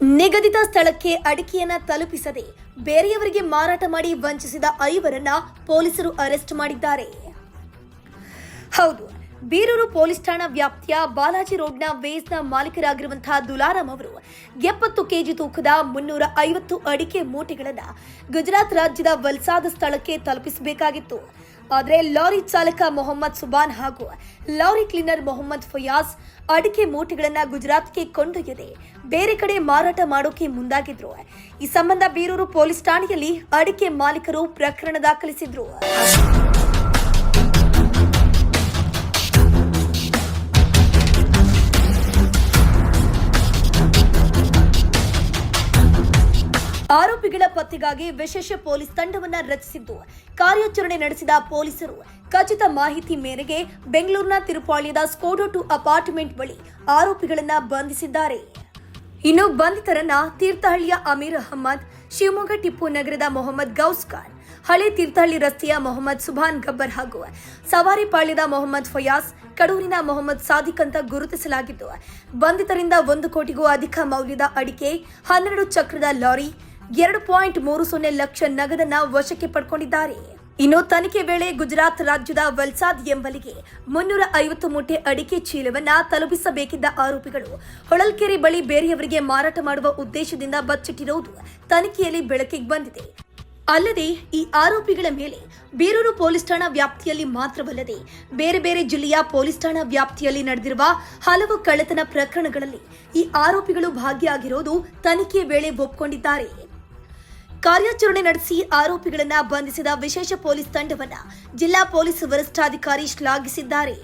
ನಿಗದಿತ ಸ್ಥಳಕ್ಕೆ ಅಡಿಕೆಯನ್ನ ತಲುಪಿಸದೆ ಬೇರೆಯವರಿಗೆ ಮಾರಾಟ ಮಾಡಿ ವಂಚಿಸಿದ ಐವರನ್ನ ಪೊಲೀಸರು ಅರೆಸ್ಟ್ ಮಾಡಿದ್ದಾರೆ. ಹೌದು, ಬೀರೂರು ಪೊಲೀಸ್ ಠಾಣಾ ವ್ಯಾಪ್ತಿಯ ಬಾಲಾಜಿ ರೋಡ್ನ ವೇಸ್ನ ಮಾಲೀಕರಾಗಿರುವಂತಹ ದುಲಾರಾಮ್ ಅವರು ಎಪ್ಪತ್ತು ಕೆಜಿ ತೂಕದ ಮುನ್ನೂರ ಐವತ್ತು ಅಡಿಕೆ ಮೂಟೆಗಳನ್ನು ಗುಜರಾತ್ ರಾಜ್ಯದ ವಲ್ಸಾದ ಸ್ಥಳಕ್ಕೆ ತಲುಪಿಸಬೇಕಾಗಿತ್ತು. ಆದರೆ ಲಾರಿ ಚಾಲಕ ಮೊಹಮ್ಮದ್ ಸುಬಾನ್ ಹಾಗೂ ಲಾರಿ ಕ್ಲೀನರ್ ಮೊಹಮ್ಮದ್ ಫಯಾಜ್ ಅಡಿಕೆ ಮೂಟೆಗಳನ್ನ ಗುಜರಾತ್ಗೆ ಕೊಂಡೊಯ್ಯದೆ ಬೇರೆ ಕಡೆ ಮಾರಾಟ ಮಾಡೋಕೆ ಮುಂದಾಗಿದ್ರು. ಈ ಸಂಬಂಧ ಬೀರೂರು ಪೊಲೀಸ್ ಠಾಣೆಯಲ್ಲಿ ಅಡಿಕೆ ಮಾಲೀಕರು ಪ್ರಕರಣ ದಾಖಲಿಸಿದ್ರು. ಆರೋಪಿಗಳ ಪತ್ತೆಗಾಗಿ ವಿಶೇಷ ಪೊಲೀಸ್ ತಂಡವನ್ನ ರಚಿಸಿದ್ದು, ಕಾರ್ಯಾಚರಣೆ ನಡೆಸಿದ ಪೊಲೀಸರು ಖಚಿತ ಮಾಹಿತಿ ಮೇರೆಗೆ ಬೆಂಗಳೂರಿನ ತಿರುಪಾಳ್ಯದ ಸ್ಕೋಡೋ ಟು ಅಪಾರ್ಟ್ಮೆಂಟ್ ಬಳಿ ಆರೋಪಿಗಳನ್ನ ಬಂಧಿಸಿದ್ದಾರೆ. ಇನ್ನು ಬಂಧಿತರನ್ನ ತೀರ್ಥಹಳ್ಳಿಯ ಅಮೀರ್ ಅಹಮ್ಮದ್ ಶಿವಮೊಗ್ಗ ಟಿಪ್ಪು ನಗರದ ಮೊಹಮ್ಮದ್ ಗೌಸ್ ಖಾನ್ ಹಳೆ ತೀರ್ಥಹಳ್ಳಿ ರಸ್ತೆಯ ಮೊಹಮ್ಮದ್ ಸುಭಾನ್ ಗಬ್ಬರ್ ಹಾಗೂ ಸವಾರಿಪಾಳ್ಯದ ಮೊಹಮ್ಮದ್ ಫಯಾಸ್, ಕಡೂರಿನ ಮೊಹಮ್ಮದ್ ಸಾದಿಕ್ ಅಂತ ಗುರುತಿಸಲಾಗಿದ್ದು, ಬಂಧಿತರಿಂದ ಒಂದು ಕೋಟಿಗೂ ಅಧಿಕ ಮೌಲ್ಯದ ಅಡಿಕೆ, ಹನ್ನೆರಡು ಚಕ್ರದ ಲಾರಿ ಎರಡು ಪಾಯಿಂಟ್ ಮೂರು ಸೊನ್ನೆ ಲಕ್ಷ ನಗದನ್ನ ವಶಕ್ಕೆ ಪಡ್ಕೊಂಡಿದ್ದಾರೆ. ಇನ್ನು ತನಿಖೆ ವೇಳೆ ಗುಜರಾತ್ ರಾಜ್ಯದ ವಲ್ಸಾದ್ ಎಂಬಲಿಗೆ ಮುನ್ನೂರ ಐವತ್ತು ಮೂಟೆ ಅಡಿಕೆ ಚೀಲವನ್ನ ತಲುಪಿಸಬೇಕಿದ್ದ ಆರೋಪಿಗಳು. ಹೊಳಲ್ಕೆರೆ ಬಳಿ ಬೇರೆಯವರಿಗೆ ಮಾರಾಟ ಮಾಡುವ ಉದ್ದೇಶದಿಂದ ಬಚ್ಚಿಟ್ಟಿರುವುದು ತನಿಖೆಯಲ್ಲಿ ಬೆಳಕಿಗೆ ಬಂದಿದೆ. ಅಲ್ಲದೆ ಈ ಆರೋಪಿಗಳ ಮೇಲೆ ಬೀರೂರು ಪೊಲೀಸ್ ಠಾಣಾ ವ್ಯಾಪ್ತಿಯಲ್ಲಿ ಮಾತ್ರವಲ್ಲದೆ ಬೇರೆ ಬೇರೆ ಜಿಲ್ಲೆಯ ಪೊಲೀಸ್ ಠಾಣಾ ವ್ಯಾಪ್ತಿಯಲ್ಲಿ ನಡೆದಿರುವ ಹಲವು ಕಳ್ಳತನ ಪ್ರಕರಣಗಳಲ್ಲಿ ಈ ಆರೋಪಿಗಳು ಭಾಗಿಯಾಗಿರೋದು ತನಿಖೆ ವೇಳೆ ಒಪ್ಪಿಕೊಂಡಿದ್ದಾರೆ ಕಾರ್ಯಾಚರಣೆ ನಡೆಸಿ ಆರೋಪಿಗಳನ್ನು ಬಂಧಿಸಿದ ವಿಶೇಷ ಪೊಲೀಸ್ ತಂಡವನ್ನು ಜಿಲ್ಲಾ ಪೊಲೀಸ್ ವರಿಷ್ಠಾಧಿಕಾರಿ ಶ್ಲಾಘಿಸಿದ್ದಾರೆ.